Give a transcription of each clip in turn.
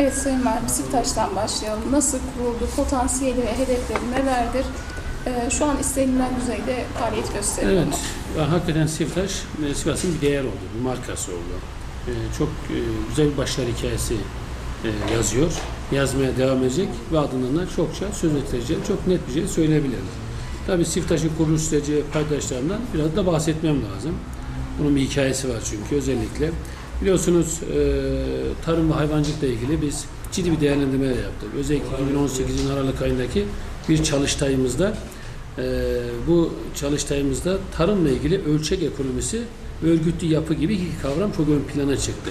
Evet Sayın Valim, Siftaş'tan başlayalım. Nasıl kuruldu, potansiyeli ve hedefleri nelerdir? Ee, şu an istenilen düzeyde faaliyet gösteriyor? Evet, ve hakikaten Sivtaş e, Sivas'ın bir değer oldu, bir markası oldu. E, Çok e, güzel bir başarı hikayesi yazıyor, yazmaya devam edecek ve adından da çokça söz ettireceğim, çok net bir şey söyleyebilirim. Tabii Sivtaş'ın kuruluş süreci paydaşlarından biraz da bahsetmem lazım. Bunun bir hikayesi var çünkü özellikle. Biliyorsunuz e, tarım ve hayvancılıkla ilgili biz ciddi bir değerlendirme de yaptık. Özellikle 2018'in Aralık ayındaki bir çalıştayımızda e, bu çalıştayımızda tarımla ilgili ölçek ekonomisi ve örgütlü yapı gibi iki kavram çok ön plana çıktı.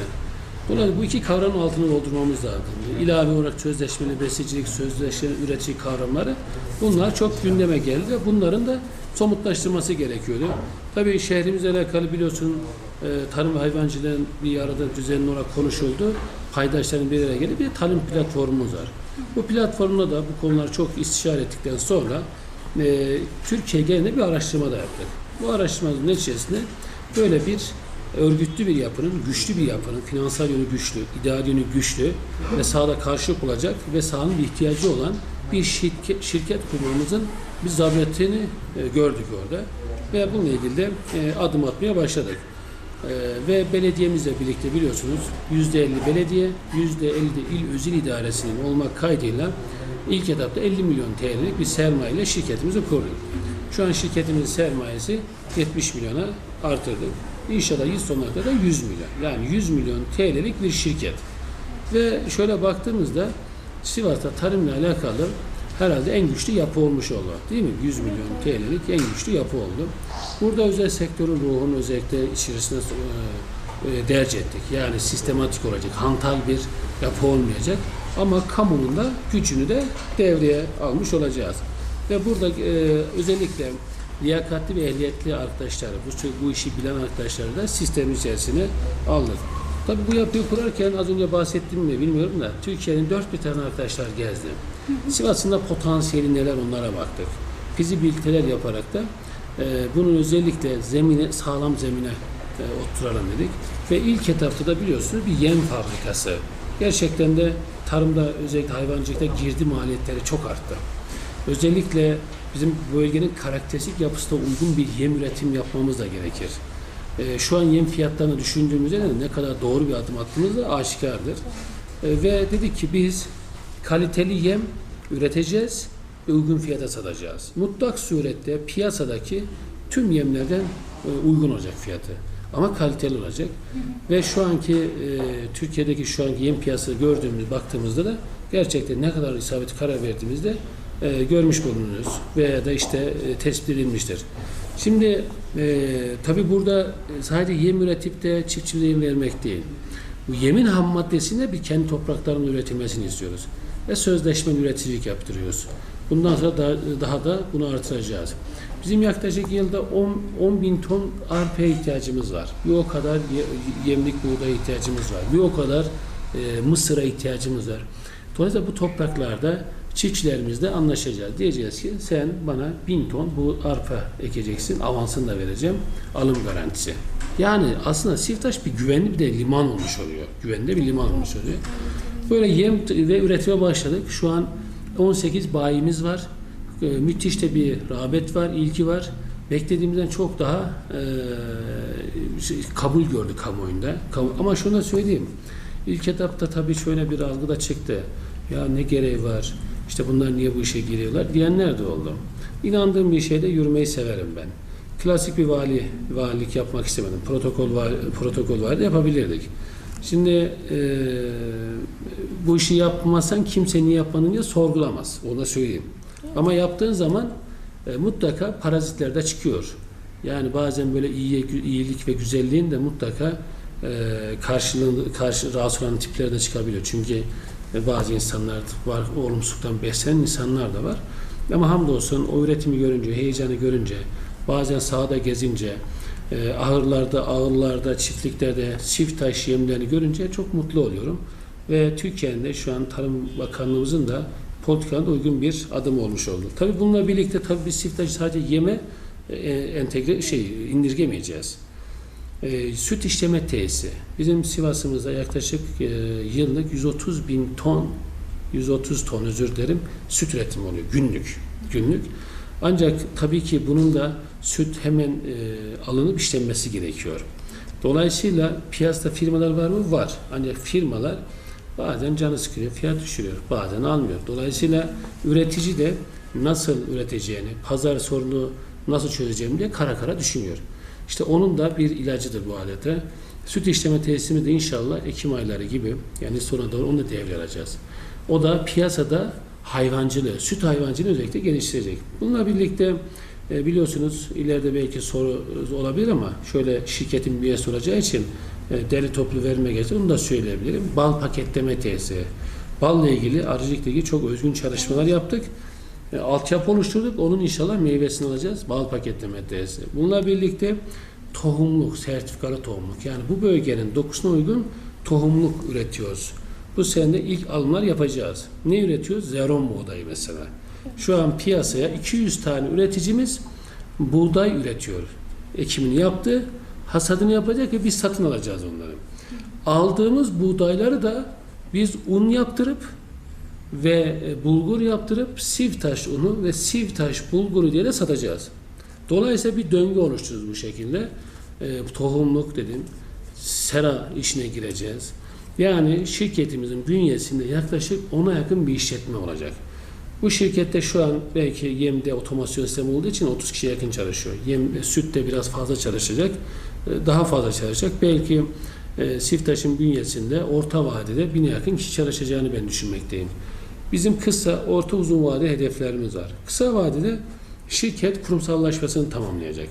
Dolayısıyla bu iki kavramın altını doldurmamız lazım. İlave olarak sözleşmeli besicilik, sözleşmeli üretici kavramları bunlar çok gündeme geldi ve bunların da somutlaştırması gerekiyordu. Tabii şehrimizle alakalı biliyorsun e, tarım ve hayvancılığın bir arada düzenli olarak konuşuldu. Paydaşların bir araya gelip bir tarım platformumuz var. Bu platformda da bu konuları çok istişare ettikten sonra e, Türkiye genelinde bir araştırma da yaptık. Bu araştırmanın neticesinde böyle bir örgütlü bir yapının, güçlü bir yapının, finansal yönü güçlü, idari yönü güçlü ve sahada karşılık olacak ve sahanın bir ihtiyacı olan bir şirket, şirket kurmamızın bir zaruretini e, gördük orada. Ve bununla ilgili de e, adım atmaya başladık. E, ve belediyemizle birlikte biliyorsunuz %50 belediye, %50 de il özel idaresinin olmak kaydıyla ilk etapta 50 milyon TL'lik bir sermaye ile şirketimizi kurduk. Şu an şirketimizin sermayesi 70 milyona artırdık. İnşallah yıl sonuna kadar 100 milyon. Yani 100 milyon TL'lik bir şirket. Ve şöyle baktığımızda Sivas'ta tarımla alakalı herhalde en güçlü yapı olmuş oldu. Değil mi? 100 milyon TL'lik en güçlü yapı oldu. Burada özel sektörün ruhunu özellikle içerisine e, e, derc ettik. Yani sistematik olacak, hantal bir yapı olmayacak. Ama kamunun da gücünü de devreye almış olacağız. Ve burada e, özellikle liyakatli ve ehliyetli arkadaşları, bu, bu işi bilen arkadaşları da sistem içerisine aldık. Tabii bu yapıyı kurarken az önce bahsettim mi bilmiyorum da Türkiye'nin dört bir tane arkadaşlar gezdi. Sivas'ın da potansiyeli neler onlara baktık. Fizibiliteler yaparak da e, bunun özellikle zemine, sağlam zemine e, oturalım dedik. Ve ilk etapta da biliyorsunuz bir yem fabrikası. Gerçekten de tarımda özellikle hayvancılıkta girdi maliyetleri çok arttı. Özellikle bizim bölgenin karakteristik yapısına uygun bir yem üretim yapmamız da gerekir. Ee, şu an yem fiyatlarını düşündüğümüzde de ne kadar doğru bir adım attığımız da aşikardır. Ee, ve dedik ki biz kaliteli yem üreteceğiz ve uygun fiyata satacağız. Mutlak surette piyasadaki tüm yemlerden e, uygun olacak fiyatı. Ama kaliteli olacak. Ve şu anki e, Türkiye'deki şu anki yem piyasası gördüğümüz baktığımızda da gerçekten ne kadar isabetli karar verdiğimizde e, görmüş bulunuyoruz veya da işte e, tespit edilmiştir. Şimdi e, tabi burada e, sadece yem üretip de çiftçimize vermek değil. Bu yemin ham maddesinde bir kendi topraklarının üretilmesini istiyoruz. Ve sözleşmeli üreticilik yaptırıyoruz. Bundan sonra daha, daha da bunu artıracağız. Bizim yaklaşık yılda 10, 10 bin ton arpa ihtiyacımız var. Bir o kadar ye- yemlik buğday ihtiyacımız var. Bir o kadar e, mısıra ihtiyacımız var. Dolayısıyla bu topraklarda çiftçilerimizle anlaşacağız. Diyeceğiz ki sen bana bin ton bu arpa ekeceksin, avansını da vereceğim, alım garantisi. Yani aslında Siftaş bir güvenli bir de liman olmuş oluyor. Güvenli bir liman olmuş oluyor. Böyle yem ve üretime başladık. Şu an 18 bayimiz var. Ee, müthiş de bir rağbet var, ilgi var. Beklediğimizden çok daha e, kabul gördü kamuoyunda. Kamu- Ama şunu da söyleyeyim. İlk etapta tabii şöyle bir algı da çıktı. Ya ne gereği var? İşte bunlar niye bu işe giriyorlar diyenler de oldu. İnandığım bir şeyde yürümeyi severim ben. Klasik bir vali valilik yapmak istemedim. Protokol vali, protokol vali de yapabilirdik. Şimdi e, bu işi yapmazsan kimse niye yapmadın diye sorgulamaz. Onu da söyleyeyim. Ama yaptığın zaman e, mutlaka parazitler de çıkıyor. Yani bazen böyle iyiye, iyilik ve güzelliğin de mutlaka e, karşılığında karşı rahatsız olan tipler de çıkabiliyor. Çünkü bazı insanlar var, olumsuzluktan beslenen insanlar da var. Ama hamdolsun o üretimi görünce, heyecanı görünce, bazen sahada gezince, e, ahırlarda, ağırlarda, çiftliklerde çift taş yemlerini görünce çok mutlu oluyorum. Ve Türkiye'nin de şu an Tarım Bakanlığımızın da politikanın uygun bir adım olmuş oldu. Tabii bununla birlikte tabii biz çift taşı sadece yeme e, entegre şey indirgemeyeceğiz. E, süt işleme tesisi. Bizim Sivas'ımızda yaklaşık e, yıllık 130 bin ton, 130 ton özür dilerim, süt üretimi oluyor günlük. Günlük. Ancak tabii ki bunun da süt hemen e, alınıp işlenmesi gerekiyor. Dolayısıyla piyasada firmalar var mı? Var. Ancak firmalar bazen canı sıkıyor, fiyat düşürüyor, bazen almıyor. Dolayısıyla üretici de nasıl üreteceğini, pazar sorunu nasıl çözeceğini diye kara kara düşünüyor. İşte onun da bir ilacıdır bu alete. Süt işleme tesisimi de inşallah Ekim ayları gibi yani sona doğru onu da devreye alacağız. O da piyasada hayvancılığı, süt hayvancılığı özellikle geliştirecek. Bununla birlikte e, biliyorsunuz ileride belki soru olabilir ama şöyle şirketin bir üyesi olacağı için e, deri toplu verme gerekir. Onu da söyleyebilirim. Bal paketleme tesisi. Balla ilgili, arıcılıkla ilgili çok özgün çalışmalar yaptık. E, altyapı oluşturduk. Onun inşallah meyvesini alacağız. Bal paketleme tesisi. Bununla birlikte tohumluk, sertifikalı tohumluk. Yani bu bölgenin dokusuna uygun tohumluk üretiyoruz. Bu sene ilk alımlar yapacağız. Ne üretiyoruz? Zeron buğdayı mesela. Şu an piyasaya 200 tane üreticimiz buğday üretiyor. Ekimini yaptı, hasadını yapacak ve biz satın alacağız onları. Aldığımız buğdayları da biz un yaptırıp ve e, bulgur yaptırıp sivtaş unu ve sivtaş bulguru diye de satacağız. Dolayısıyla bir döngü oluşturuyoruz bu şekilde. E, tohumluk dedim, sera işine gireceğiz. Yani şirketimizin bünyesinde yaklaşık 10'a yakın bir işletme olacak. Bu şirkette şu an belki yemde otomasyon sistemi olduğu için 30 kişiye yakın çalışıyor. Yem, sütte biraz fazla çalışacak, e, daha fazla çalışacak. Belki e, Siftaş'ın bünyesinde orta vadede bine yakın kişi çalışacağını ben düşünmekteyim. Bizim kısa, orta, uzun vade hedeflerimiz var. Kısa vadede şirket kurumsallaşmasını tamamlayacak.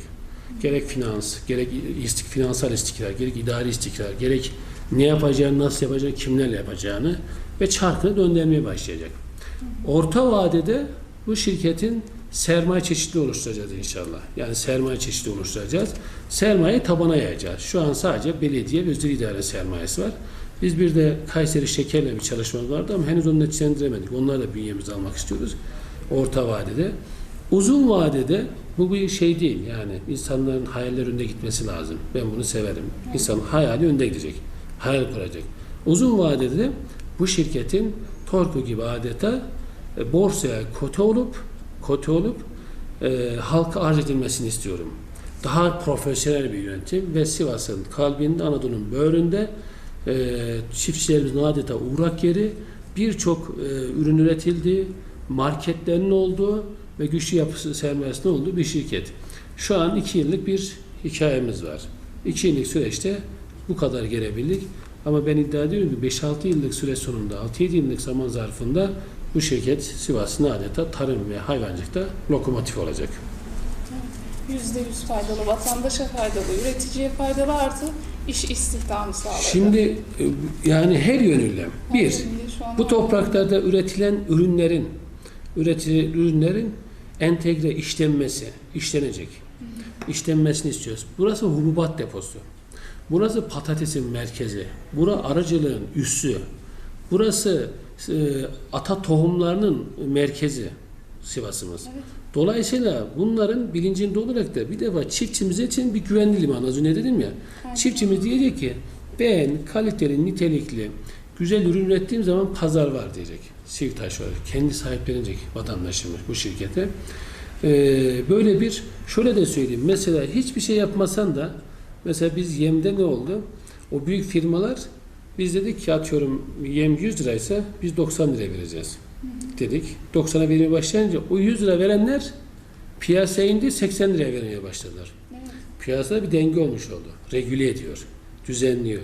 Gerek finans, gerek istik, finansal istikrar, gerek idari istikrar, gerek ne yapacağını, nasıl yapacağını, kimlerle yapacağını ve çarkını döndürmeye başlayacak. Orta vadede bu şirketin sermaye çeşitli oluşturacağız inşallah. Yani sermaye çeşitli oluşturacağız. Sermayeyi tabana yayacağız. Şu an sadece belediye ve özel idare sermayesi var. Biz bir de Kayseri Şeker'le bir çalışmamız vardı ama henüz onu neticelendiremedik. Onları da bünyemize almak istiyoruz. Orta vadede. Uzun vadede bu bir şey değil. Yani insanların hayaller önde gitmesi lazım. Ben bunu severim. İnsanın hayali önde gidecek. Hayal kuracak. Uzun vadede de bu şirketin Torku gibi adeta e, borsaya kote olup kote olup e, halka arz edilmesini istiyorum. Daha profesyonel bir yönetim ve Sivas'ın kalbinde Anadolu'nun böğründe e, çiftçilerimizin adeta uğrak yeri birçok e, ürün üretildiği, marketlerin olduğu ve güçlü yapısı sermayesinin olduğu bir şirket. Şu an iki yıllık bir hikayemiz var. İki yıllık süreçte bu kadar gelebildik. Ama ben iddia ediyorum ki 5-6 yıllık süre sonunda, 6-7 yıllık zaman zarfında bu şirket Sivas'ın adeta tarım ve hayvancılıkta lokomotif olacak. %100 faydalı, vatandaşa faydalı, üreticiye faydalı artı iş istihdamı sağlayacak. Şimdi e, yani her yönüyle bir, bu topraklarda üretilen ürünlerin üretilen ürünlerin entegre işlenmesi, işlenecek. işlenmesini istiyoruz. Burası hububat deposu. Burası patatesin merkezi. Bura aracılığın üssü. Burası e, ata tohumlarının merkezi Sivas'ımız. Evet. Dolayısıyla bunların bilincinde olarak da bir defa çiftçimiz için bir güvenli liman. Az önce dedim ya. Aynen. Çiftçimiz diyecek ki ben kaliteli, nitelikli, güzel ürün ürettiğim zaman pazar var diyecek. Sivtaş var. Kendi sahiplenecek vatandaşımız bu şirkete. Ee, böyle bir şöyle de söyleyeyim. Mesela hiçbir şey yapmasan da mesela biz yemde ne oldu? O büyük firmalar biz dedik ki atıyorum yem 100 liraysa biz 90 liraya vereceğiz dedik. 90'a vermeye başlayınca o 100 lira verenler piyasaya indi 80 liraya vermeye başladılar. Evet. Piyasada bir denge olmuş oldu. Regüle ediyor, düzenliyor.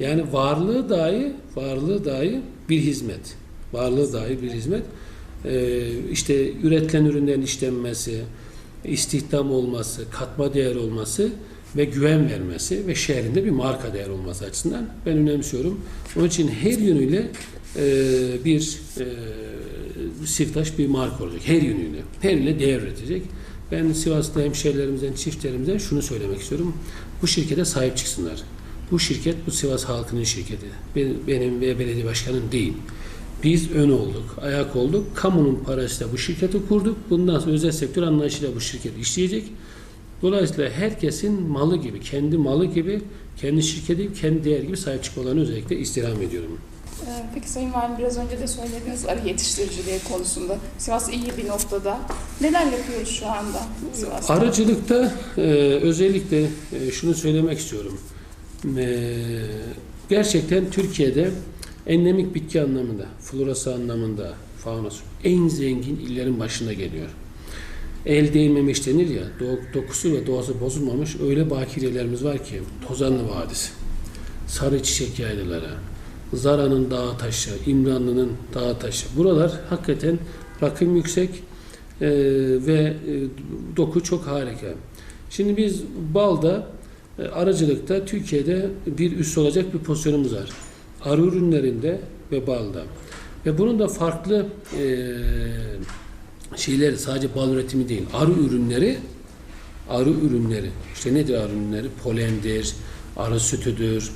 Yani varlığı dahi, varlığı dahi bir hizmet. Varlığı dahi bir hizmet. Ee, işte üretilen ürünlerin işlenmesi, istihdam olması, katma değer olması ve güven vermesi ve şehrinde bir marka değer olması açısından ben önemsiyorum. Onun için her yönüyle e, bir e, Sivtaş bir marka olacak. Her yönüyle. Her yönüyle değer üretecek. Ben Sivas'ta hemşehrilerimizden, çiftlerimizden şunu söylemek istiyorum. Bu şirkete sahip çıksınlar. Bu şirket bu Sivas halkının şirketi. Benim ve belediye başkanım değil. Biz ön olduk, ayak olduk. Kamunun parasıyla bu şirketi kurduk. Bundan sonra özel sektör anlayışıyla bu şirket işleyecek. Dolayısıyla herkesin malı gibi, kendi malı gibi, kendi şirketi gibi, kendi değer gibi sahip çıkmalarını özellikle istirham ediyorum. Ee, Peki Sayın Valim biraz önce de söylediğiniz arı yetiştiriciliği konusunda Sivas iyi bir noktada. Neler yapıyoruz şu anda Sivas'ta? Aracılıkta e, özellikle e, şunu söylemek istiyorum. E, gerçekten Türkiye'de endemik bitki anlamında, florası anlamında, faunası en zengin illerin başına geliyor. El değmemiş denir ya, do- dokusu ve doğası bozulmamış öyle bakirelerimiz var ki Tozanlı Vadisi, Sarı Çiçek Yaylaları, Zara'nın dağı taşı, İmranlı'nın dağı taşı. Buralar hakikaten rakım yüksek e, ve e, doku çok harika. Şimdi biz balda e, aracılıkta Türkiye'de bir üst olacak bir pozisyonumuz var. Arı ürünlerinde ve balda. Ve bunun da farklı e, şeyleri sadece bal üretimi değil. Arı ürünleri arı ürünleri. İşte nedir arı ürünleri? Polendir, arı sütüdür,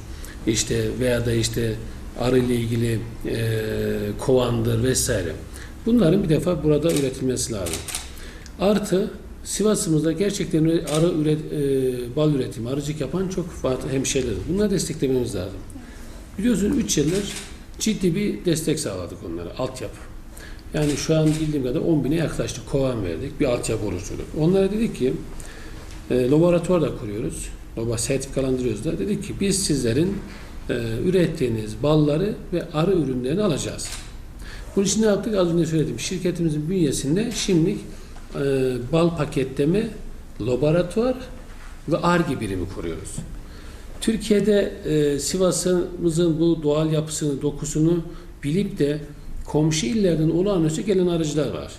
işte veya da işte arı ile ilgili e, kovandır vesaire. Bunların bir defa burada üretilmesi lazım. Artı Sivas'ımızda gerçekten arı üret, e, bal üretimi, arıcık yapan çok hemşehriler. Bunları desteklememiz lazım. Biliyorsunuz 3 yıldır ciddi bir destek sağladık onlara, altyapı. Yani şu an bildiğim kadar 10 bine yaklaştık, kovan verdik, bir altyapı oluşturduk. Onlara dedik ki, e, laboratuvar da kuruyoruz, loba sertifikalandırıyoruz da. Dedik ki biz sizlerin e, ürettiğiniz balları ve arı ürünlerini alacağız. Bunun için ne yaptık? Az önce söyledim. Şirketimizin bünyesinde şimdilik e, bal paketleme, laboratuvar ve ARGE birimi kuruyoruz. Türkiye'de e, Sivas'ımızın bu doğal yapısını, dokusunu bilip de komşu illerden olağanüstü gelen arıcılar var.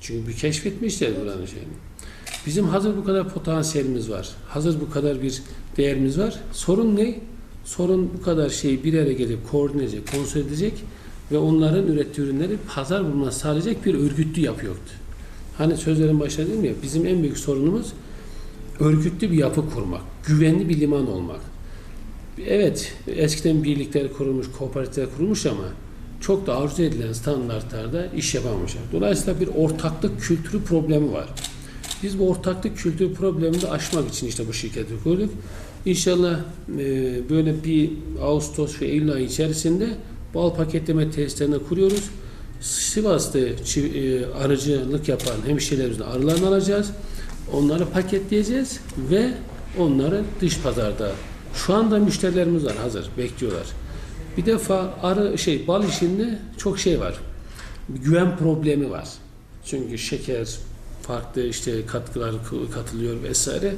Çünkü bir keşfetmişler buranın şeyini. Bizim hazır bu kadar potansiyelimiz var. Hazır bu kadar bir değerimiz var. Sorun ne? Sorun bu kadar şeyi bir araya gelip koordine edecek, konsol edecek ve onların ürettiği ürünleri pazar bulması sağlayacak bir örgütlü yapı yoktu. Hani sözlerin başında dedim ya bizim en büyük sorunumuz örgütlü bir yapı kurmak, güvenli bir liman olmak. Evet, eskiden birlikler kurulmuş, kooperatifler kurulmuş ama çok da arzu edilen standartlarda iş yapamamışlar. Dolayısıyla bir ortaklık kültürü problemi var. Biz bu ortaklık kültürü problemini de aşmak için işte bu şirketi kurduk. İnşallah e, böyle bir Ağustos ve Eylül ayı içerisinde bal paketleme tesislerini kuruyoruz. Sivas'ta e, arıcılık yapan hemşehrilerimizden arılarını alacağız. Onları paketleyeceğiz ve onları dış pazarda şu anda müşterilerimiz var hazır bekliyorlar. Bir defa arı şey bal işinde çok şey var. Güven problemi var. Çünkü şeker farklı işte katkılar katılıyor vesaire.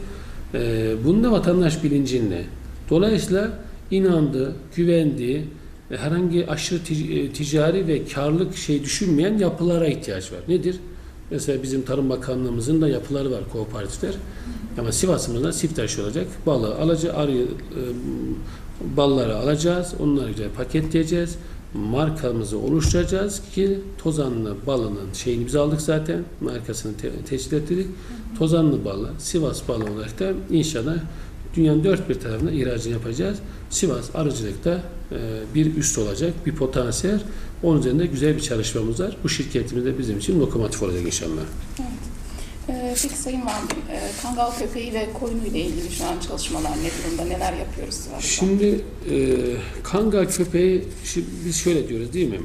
Ee, bunu da vatandaş bilincinde. Dolayısıyla inandı, güvendi, e, herhangi aşırı e, ticari ve karlık şey düşünmeyen yapılara ihtiyaç var. Nedir? Mesela bizim Tarım Bakanlığımızın da yapıları var kooperatifler. Ama Sivas'ımızda Siftaş olacak. Balı alacağız, arıyı, e, balları alacağız. Onları güzel paketleyeceğiz. Markamızı oluşturacağız ki Tozanlı balının şeyini biz aldık zaten. Markasını te- teşkil ettik. Tozanlı balı, Sivas balı olarak da inşallah dünyanın dört bir tarafına ihracını yapacağız. Sivas arıcılıkta e, bir üst olacak, bir potansiyel. Onun üzerinde güzel bir çalışmamız var. Bu şirketimiz de bizim için lokomotif olacak inşallah. Ee, Peki Sayın Valim, e, Kangal köpeği ve koyunu ile ilgili şu an çalışmalar ne durumda? Neler yapıyoruz Sivas'ta? Şimdi e, kangal köpeği şimdi biz şöyle diyoruz değil mi?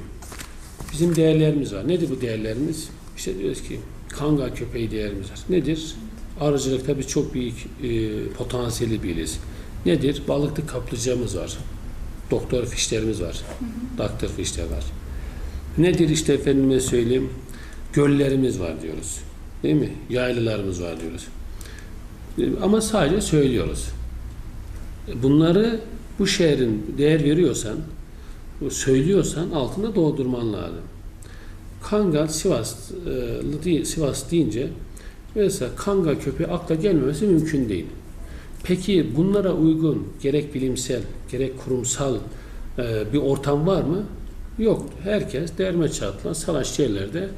Bizim değerlerimiz var. Nedir bu değerlerimiz? İşte diyoruz ki kangal köpeği değerimiz var. Nedir? Arıcılıkta biz çok büyük e, potansiyeli biriz. Nedir? Balıklı kaplıcamız var. Doktor fişlerimiz var. Doktor fişler var. Nedir işte efendime söyleyeyim? Göllerimiz var diyoruz. Değil mi? Yaylalarımız var diyoruz. Ama sadece söylüyoruz. Bunları bu şehrin değer veriyorsan, söylüyorsan altında doldurman lazım. Kangal Sivas e, Sivas deyince mesela Kangal köpeği akla gelmemesi mümkün değil. Peki bunlara uygun gerek bilimsel gerek kurumsal e, bir ortam var mı? Yok. Herkes derme çatılan salaş yerlerde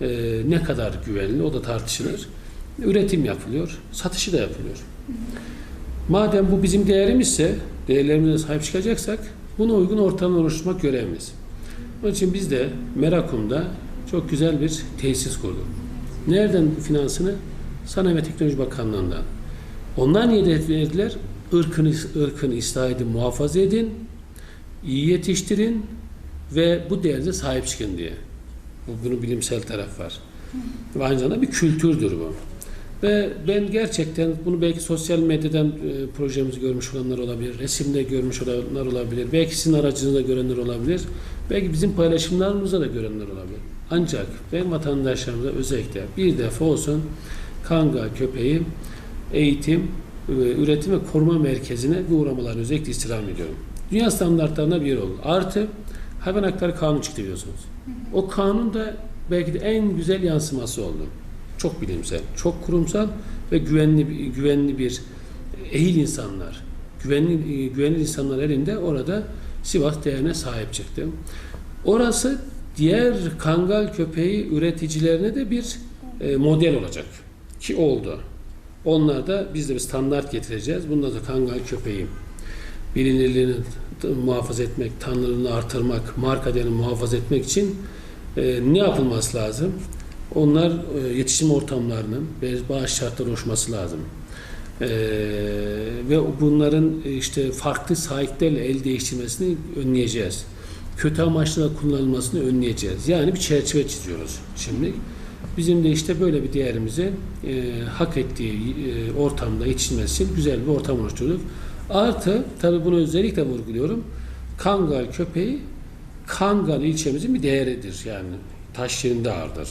e, ne kadar güvenli o da tartışılır. Üretim yapılıyor, satışı da yapılıyor. Madem bu bizim değerimizse, değerlerimize sahip çıkacaksak buna uygun ortam oluşturmak görevimiz. Onun için biz de Merakum'da çok güzel bir tesis kurduk. Nereden finansını? Sanayi ve Teknoloji Bakanlığı'ndan. Onlar niye hedef verdiler? Irkını, ırkını ıslah edin, muhafaza edin, iyi yetiştirin ve bu değerinize sahip çıkın diye. Bu, bunun bilimsel taraf var. Ve aynı zamanda bir kültürdür bu. Ve ben gerçekten bunu belki sosyal medyadan e, projemizi görmüş olanlar olabilir, resimde görmüş olanlar olabilir, belki sizin aracınızda görenler olabilir, belki bizim paylaşımlarımızda da görenler olabilir. Ancak ben vatandaşlarımıza özellikle bir defa olsun Kangal köpeği eğitim, e, üretim ve koruma merkezine bir uğramalarını özellikle istirham ediyorum. Dünya standartlarına bir oldu. Artı hayvan hakları kanunu çıktı biliyorsunuz. O kanun da belki de en güzel yansıması oldu. Çok bilimsel, çok kurumsal ve güvenli güvenli bir ehil insanlar, güvenli güvenli insanlar elinde orada Sivas değerine sahip çıktı. Orası diğer kangal köpeği üreticilerine de bir e, model olacak ki oldu. Onlar da biz de bir standart getireceğiz. Bunda da kangal köpeği bilinirliğini muhafaza etmek, tanrılığını artırmak, marka değerini muhafaza etmek için e, ne yapılması lazım? Onlar e, yetişim ortamlarının bazı şartlar oluşması lazım. E, ve bunların e, işte farklı sahiplerle el değiştirmesini önleyeceğiz. Kötü amaçla kullanılmasını önleyeceğiz. Yani bir çerçeve çiziyoruz şimdi. Bizim de işte böyle bir değerimizi e, hak ettiği e, ortamda yetiştirmesi için güzel bir ortam oluşturduk. Artı tabi bunu özellikle vurguluyorum. Kangal köpeği Kangal ilçemizin bir değeridir. Yani taş yerinde ağırdır.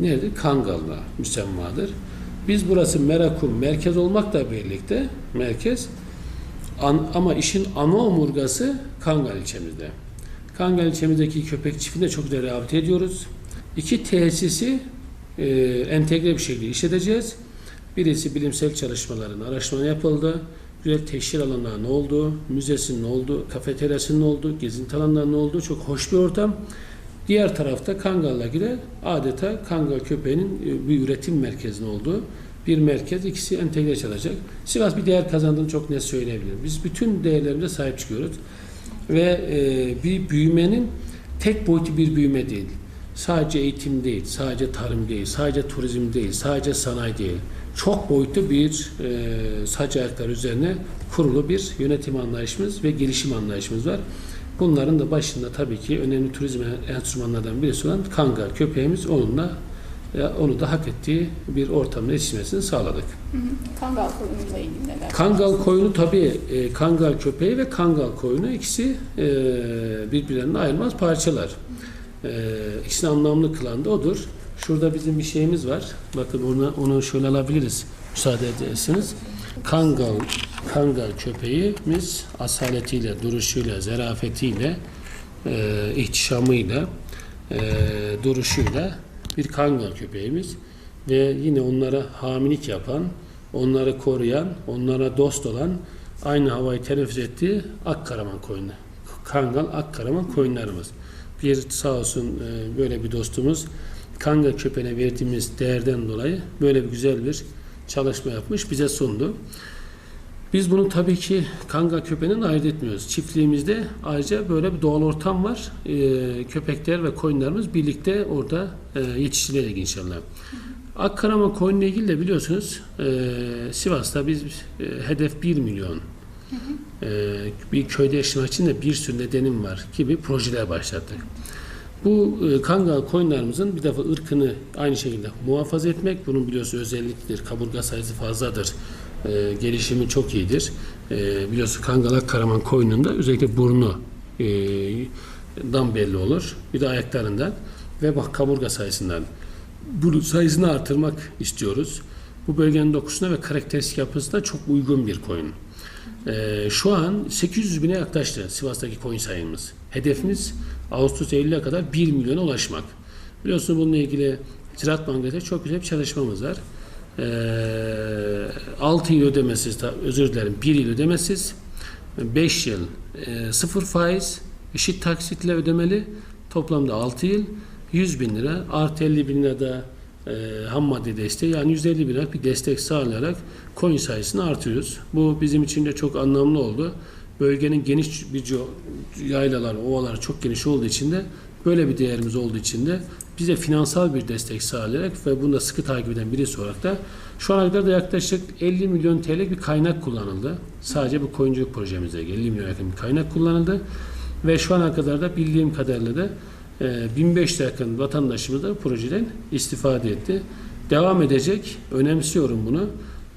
Neredir? Kangal'la müsemmadır. Biz burası Merakum merkez olmakla birlikte merkez an- ama işin ana omurgası Kangal ilçemizde. Kangal ilçemizdeki köpek çiftliğinde çok güzel rehabilite ediyoruz. İki tesisi e, entegre bir şekilde işleteceğiz. Birisi bilimsel çalışmaların araştırma yapıldı. Güzel teşhir alanlarının oldu, müzesinin oldu, kafeteryasının oldu, gezinti alanlarının oldu. Çok hoş bir ortam. Diğer tarafta Kangal'la ilgili adeta Kangal köpeğinin e, bir üretim merkezinin olduğu bir merkez. ikisi entegre çalışacak. Sivas bir değer kazandığını çok net söyleyebilirim. Biz bütün değerlerimize sahip çıkıyoruz. Ve e, bir büyümenin tek boyutlu bir büyüme değil. Sadece eğitim değil, sadece tarım değil, sadece turizm değil, sadece sanayi değil. Çok boyutlu bir e, saç ayakları üzerine kurulu bir yönetim anlayışımız ve gelişim anlayışımız var. Bunların da başında tabii ki önemli turizm enstrümanlardan birisi olan Kangal köpeğimiz onunla e, onu da hak ettiği bir ortamda yetişmesini sağladık. Hı hı. Kangal koyunuyla ilgili neler? Kangal koyunu tabii e, kangal köpeği ve kangal koyunu ikisi e, birbirlerinden ayrılmaz parçalar. E, ikisini anlamlı kılan da odur. Şurada bizim bir şeyimiz var. Bakın onu, onu şöyle alabiliriz. Müsaade ederseniz. Kangal, kangal köpeğimiz asaletiyle, duruşuyla, zarafetiyle, e, ihtişamıyla, e, duruşuyla bir kangal köpeğimiz ve yine onlara hamilik yapan, onları koruyan, onlara dost olan aynı havayı teneffüs ettiği Akkaraman koyunu. Kangal Akkaraman koyunlarımız. Bir sağ olsun e, böyle bir dostumuz Kangal köpeğine verdiğimiz değerden dolayı böyle bir güzel bir çalışma yapmış, bize sundu. Biz bunu tabii ki Kangal köpeğinden ayırt etmiyoruz. Çiftliğimizde ayrıca böyle bir doğal ortam var. Ee, köpekler ve koyunlarımız birlikte orada e, yetiştirilerek inşallah. Akkaraman koyunla ilgili de biliyorsunuz e, Sivas'ta biz e, hedef 1 milyon. E, bir köyde yaşamak için de bir sürü nedenim var gibi projeler başlattık. Bu e, kangal koyunlarımızın bir defa ırkını aynı şekilde muhafaza etmek. Bunun biliyorsun özelliktir. Kaburga sayısı fazladır. E, gelişimi çok iyidir. E, biliyorsun kangal karaman koyununda özellikle burnu e, dan belli olur. Bir de ayaklarından ve bak kaburga sayısından. Bu sayısını artırmak istiyoruz. Bu bölgenin dokusuna ve karakteristik yapısına çok uygun bir koyun. Ee, şu an 800 bine yaklaştı Sivas'taki koyun sayımız. Hedefimiz Ağustos Eylül'e kadar 1 milyona ulaşmak. Biliyorsunuz bununla ilgili Ziraat Bankası'nda çok güzel bir çalışmamız var. Ee, 6 yıl ödemesiz, özür dilerim 1 yıl ödemesiz, 5 yıl e, sıfır faiz, eşit taksitle ödemeli, toplamda 6 yıl 100 bin lira artı 50 bin lira da e, ham madde desteği yani 150 bin lira bir destek sağlayarak coin sayısını artırıyoruz. Bu bizim için de çok anlamlı oldu. Bölgenin geniş bir yaylalar, ovalar çok geniş olduğu için de böyle bir değerimiz olduğu için de bize finansal bir destek sağlayarak ve bunu da sıkı takip eden birisi olarak da şu ana kadar da yaklaşık 50 milyon TL bir kaynak kullanıldı. Sadece bu koyunculuk projemizde 50 milyon yakın bir kaynak kullanıldı. Ve şu ana kadar da bildiğim kadarıyla da e, 1500 yakın vatandaşımız da projeden istifade etti. Devam edecek. Önemsiyorum bunu.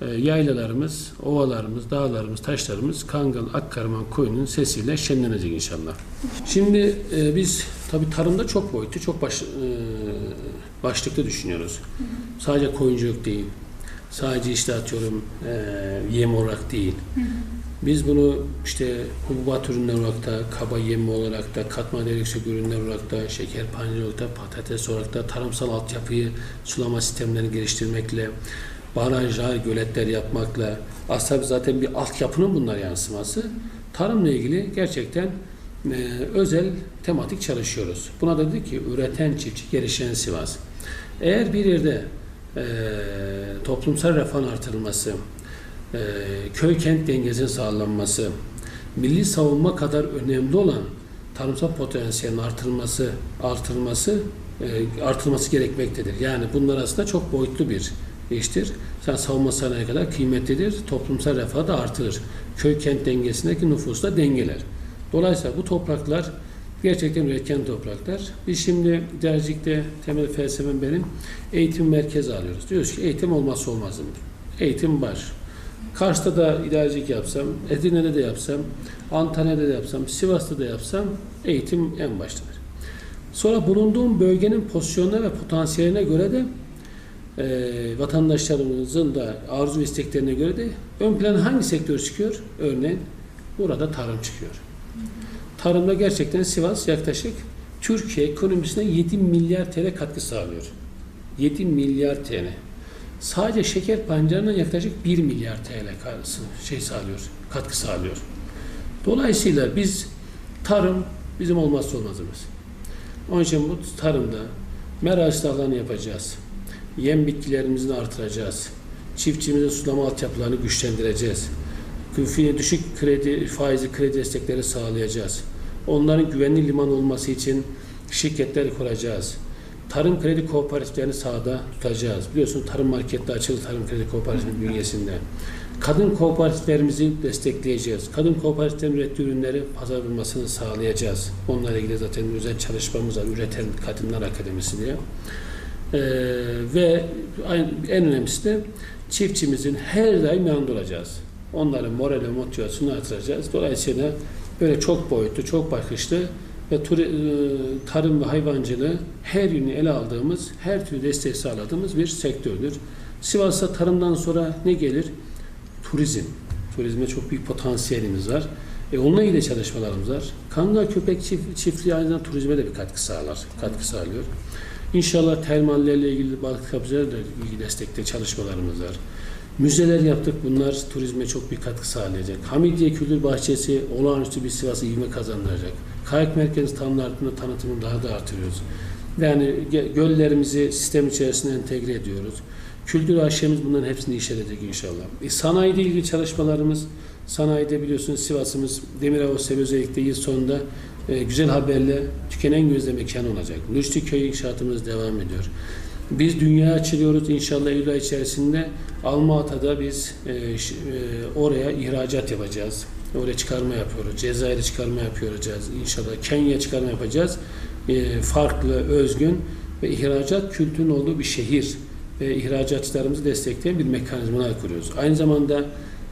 E, Yaylalarımız, ovalarımız, dağlarımız, taşlarımız Kangal, Akkarman koyunun sesiyle şenlenecek inşallah. Şimdi e, biz tabii tarımda çok boyutlu, çok baş, e, başlıklı düşünüyoruz. Sadece koyunculuk değil, sadece işte atıyorum e, yem olarak değil. Biz bunu işte hububat ürünler olarak da, kaba yem olarak da, katma değerli yüksek ürünler olarak da, şeker pancarı olarak da, patates olarak da, tarımsal altyapıyı, sulama sistemlerini geliştirmekle, barajlar, göletler yapmakla, aslında zaten bir altyapının bunlar yansıması. Tarımla ilgili gerçekten e, özel tematik çalışıyoruz. Buna da dedik ki üreten çiftçi, gelişen Sivas. Eğer bir yerde e, toplumsal refahın artırılması, e, köy kent dengesinin sağlanması, milli savunma kadar önemli olan tarımsal potansiyelin artırılması, artırılması, e, artırılması gerekmektedir. Yani bunlar aslında çok boyutlu bir iştir. Sen savunma sanayi kadar kıymetlidir. Toplumsal refahı da artırır. Köy kent dengesindeki nüfusu da dengeler. Dolayısıyla bu topraklar gerçekten üretken topraklar. Biz şimdi Dercik'te temel felsefem benim eğitim merkezi alıyoruz. Diyoruz ki eğitim olmazsa olmazım. Eğitim var. Kars'ta da idarecilik yapsam, Edirne'de de yapsam, Antalya'da da yapsam, Sivas'ta da yapsam eğitim en baştadır. Sonra bulunduğum bölgenin pozisyonuna ve potansiyeline göre de e, vatandaşlarımızın da arzu isteklerine göre de ön plana hangi sektör çıkıyor? Örneğin burada tarım çıkıyor. Tarımda gerçekten Sivas yaklaşık Türkiye ekonomisine 7 milyar TL katkı sağlıyor. 7 milyar TL. Sadece şeker pancarına yaklaşık 1 milyar TL karşısı şey sağlıyor, katkı sağlıyor. Dolayısıyla biz tarım bizim olmazsa olmazımız. Onun için bu tarımda mera ıslahlarını yapacağız. Yem bitkilerimizi artıracağız. Çiftçimizin sulama altyapılarını güçlendireceğiz. Küfiye düşük kredi, faizli kredi destekleri sağlayacağız. Onların güvenli liman olması için şirketler kuracağız. Tarım kredi kooperatiflerini sahada tutacağız. Biliyorsun tarım markette açıldı tarım kredi kooperatifinin bünyesinde. Kadın kooperatiflerimizi destekleyeceğiz. Kadın kooperatiflerin ürettiği ürünleri pazar bulmasını sağlayacağız. Onlarla ilgili zaten özel çalışmamız var. Üreten Kadınlar Akademisi diye. Ee, ve en önemlisi de çiftçimizin her daim yanında olacağız. Onların moral ve motivasyonunu artıracağız. Dolayısıyla böyle çok boyutlu, çok bakışlı ve tarım ve hayvancılığı her yönü ele aldığımız, her türlü destek sağladığımız bir sektördür. Sivas'ta tarımdan sonra ne gelir? Turizm. Turizme çok büyük potansiyelimiz var. E onunla ilgili çalışmalarımız var. Kangal köpek çift, çiftliği aynı zamanda turizme de bir katkı sağlar, katkı sağlıyor. İnşallah termallerle ilgili balık kapıcılarla ilgili destekte çalışmalarımız var. Müzeler yaptık. Bunlar turizme çok bir katkı sağlayacak. Hamidiye Kültür Bahçesi olağanüstü bir Sivas'ı ivme kazandıracak. Kayak merkezi tanımlarında tanıtımını daha da artırıyoruz. Yani göllerimizi sistem içerisine entegre ediyoruz. Kültür aşemiz bunların hepsini işleyecek inşallah. E, sanayiyle ilgili çalışmalarımız, sanayide biliyorsunuz Sivas'ımız Demiravos özellikle yıl sonunda e, güzel haberle tükenen gözle mekan olacak. Nüştü köy inşaatımız devam ediyor. Biz dünya açılıyoruz inşallah Eylül ay içerisinde. Almata'da biz e, e, oraya ihracat yapacağız. Oraya çıkarma yapıyoruz. Cezayir'e çıkarma yapıyoruz. İnşallah Kenya çıkarma yapacağız. E, farklı, özgün ve ihracat kültürünün olduğu bir şehir ve ihracatçılarımızı destekleyen bir mekanizma kuruyoruz. Aynı zamanda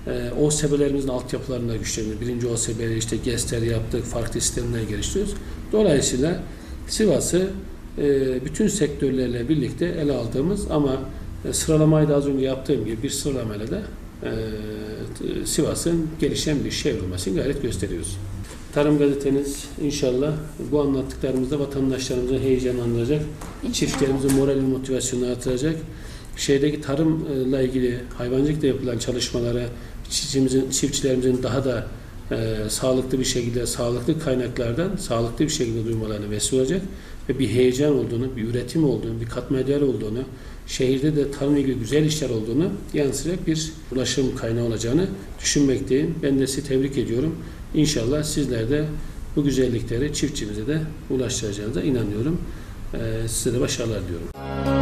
e, OSB'lerimizin altyapılarını da güçlendiriyoruz. Birinci OSB'leri işte GESTER yaptık, farklı sistemler geliştiriyoruz. Dolayısıyla Sivas'ı e, bütün sektörlerle birlikte ele aldığımız ama e, sıralamayı da az önce yaptığım gibi bir sıralamayla da e, Sivas'ın gelişen bir şehir olmasını gayret gösteriyoruz. Tarım gazeteniz inşallah bu anlattıklarımızda vatandaşlarımızı heyecanlandıracak, İnşallah. çiftçilerimizin moral ve motivasyonunu artıracak. Şehirdeki tarımla ilgili hayvancılıkla yapılan çalışmalara çiftçimizin, çiftçilerimizin daha da e, sağlıklı bir şekilde, sağlıklı kaynaklardan sağlıklı bir şekilde duymalarına vesile olacak ve bir heyecan olduğunu, bir üretim olduğunu, bir katma değer olduğunu, şehirde de tarımla ilgili güzel işler olduğunu yansıyacak bir ulaşım kaynağı olacağını düşünmekteyim. Ben de sizi tebrik ediyorum. İnşallah sizler de bu güzellikleri çiftçimize de ulaştıracağınıza inanıyorum. E, size de başarılar diliyorum.